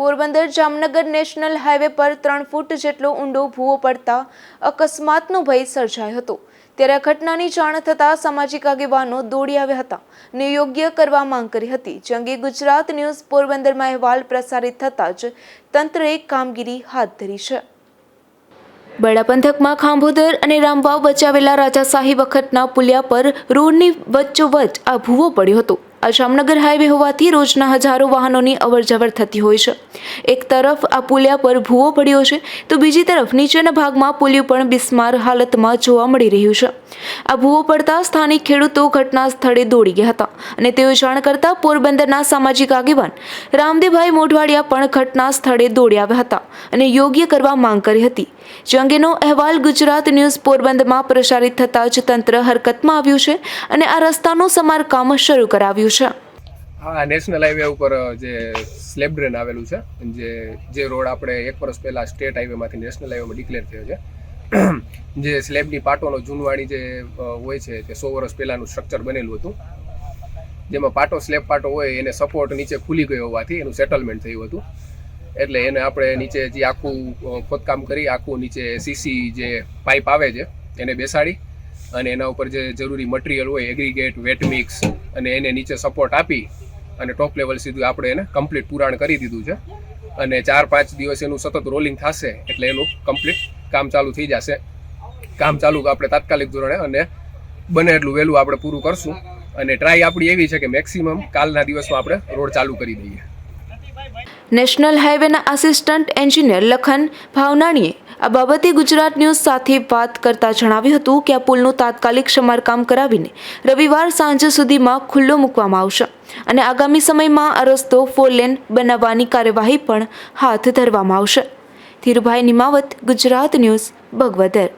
Porbandar Jamnagar national highway પર ત્રણ ફૂટ જેટલો ઊંડો ભૂવો પડતા અકસ્માતનો ભય સર્જાયો હતો. ત્યારે આ ઘટનાની જાણ થતાં સામાજિક આગેવાનો દોડી આવ્યા હતા. ને યોગ્ય કરવા માંગ કરી હતી. જે ગુજરાત ન્યૂઝ પોરબંદરમાં અહેવાલ પ્રસારિત થતાં જ તંત્રએ કામગીરી હાથ ધરી છે. બડા પંથકમાં ખાંભોદર અને રામવાવ બચાવેલા રાજાશાહી વખતના પુલિયા પર રોડની વચ્ચોવચ્ચ આ ભૂવો પડ્યો હતો. આ જામનગર હાઈવે હોવાથી રોજના હજારો વાહનોની અવરજવર થતી હોય છે. એક તરફ આ પુલિયા પર ભૂવો પડ્યો છે, તો બીજી તરફ નીચેના ભાગમાં પુલિયું પણ બિસ્માર હાલતમાં જોવા મળી રહ્યું છે. આ ભૂવો પડતા સ્થાનિક ખેડૂતો ઘટના સ્થળે દોડી ગયા હતા અને તેઓ જાણ કરતા પોરબંદરના સામાજિક આગેવાન રામદેવભાઈ મોઢવાડિયા પણ ઘટના સ્થળે દોડી આવ્યા હતા અને યોગ્ય કરવા માંગ કરી હતી. જે અંગેનો અહેવાલ ગુજરાત ન્યૂઝ પોરબંદરમાં પ્રસારિત થતાં જ તંત્ર હરકતમાં આવ્યું છે અને આ રસ્તાનું સમારકામ શરૂ કરાવ્યું છે. હા નેશનલ હાઈવે ઉપર જે સ્લેબ ડ્રેન આવેલું છે, જે જે રોડ આપણે એક વર્ષ પહેલા સ્ટેટ હાઈવેમાંથી નેશનલ હાઈવેમાં ડિક્લેર થયો છે. જે સ્લેબની પાટોનો જૂનવાણી જે હોય છે, તે સો વર્ષ પહેલાંનું સ્ટ્રક્ચર બનેલું હતું. જેમાં પાટો સ્લેબ પાટો હોય, એને સપોર્ટ નીચે ખુલી ગયો હોવાથી એનું સેટલમેન્ટ થયું હતું. એટલે એને આપણે નીચે જે આખું ખોદકામ કરી, આખું નીચે સીસી જે પાઇપ આવે છે, એને બેસાડી અને એના ઉપર જે જરૂરી મટીરિયલ હોય એગ્રીગેટ વેટ મિક્સ અને એને નીચે સપોર્ટ આપી અને ટોપ લેવલ સીધું આપણે એને કમ્પ્લીટ પુરાણ કરી દીધું છે. અને ચાર પાંચ દિવસ એનું સતત રોલિંગ થશે એટલે એનું કમ્પ્લીટ કામ ચાલુ થઈ જશે. કામ ચાલુ આપણે તાત્કાલિક ધોરણે અને બને એટલું વહેલું આપણે પૂરું કરશું. અને ટ્રાય આપણી એવી છે કે મેક્સિમમ કાલના દિવસમાં આપણે રોડ ચાલુ કરી દઈએ. નેશનલ હાઈવેના આસિસ્ટન્ટ એન્જિનિયર લખન ભાવનાણીએ આ બાબતે ગુજરાત ન્યૂઝ સાથે વાત કરતા જણાવ્યું હતું કે આ પુલનું તાત્કાલિક સમારકામ કરાવીને રવિવાર સાંજ સુધીમાં ખુલ્લો મૂકવામાં આવશે અને આગામી સમયમાં આ રસ્તો ફોરલેન બનાવવાની કાર્યવાહી પણ હાથ ધરવામાં આવશે. ધીરુભાઈ નિમાવત, ગુજરાત ન્યૂઝ ભગવદર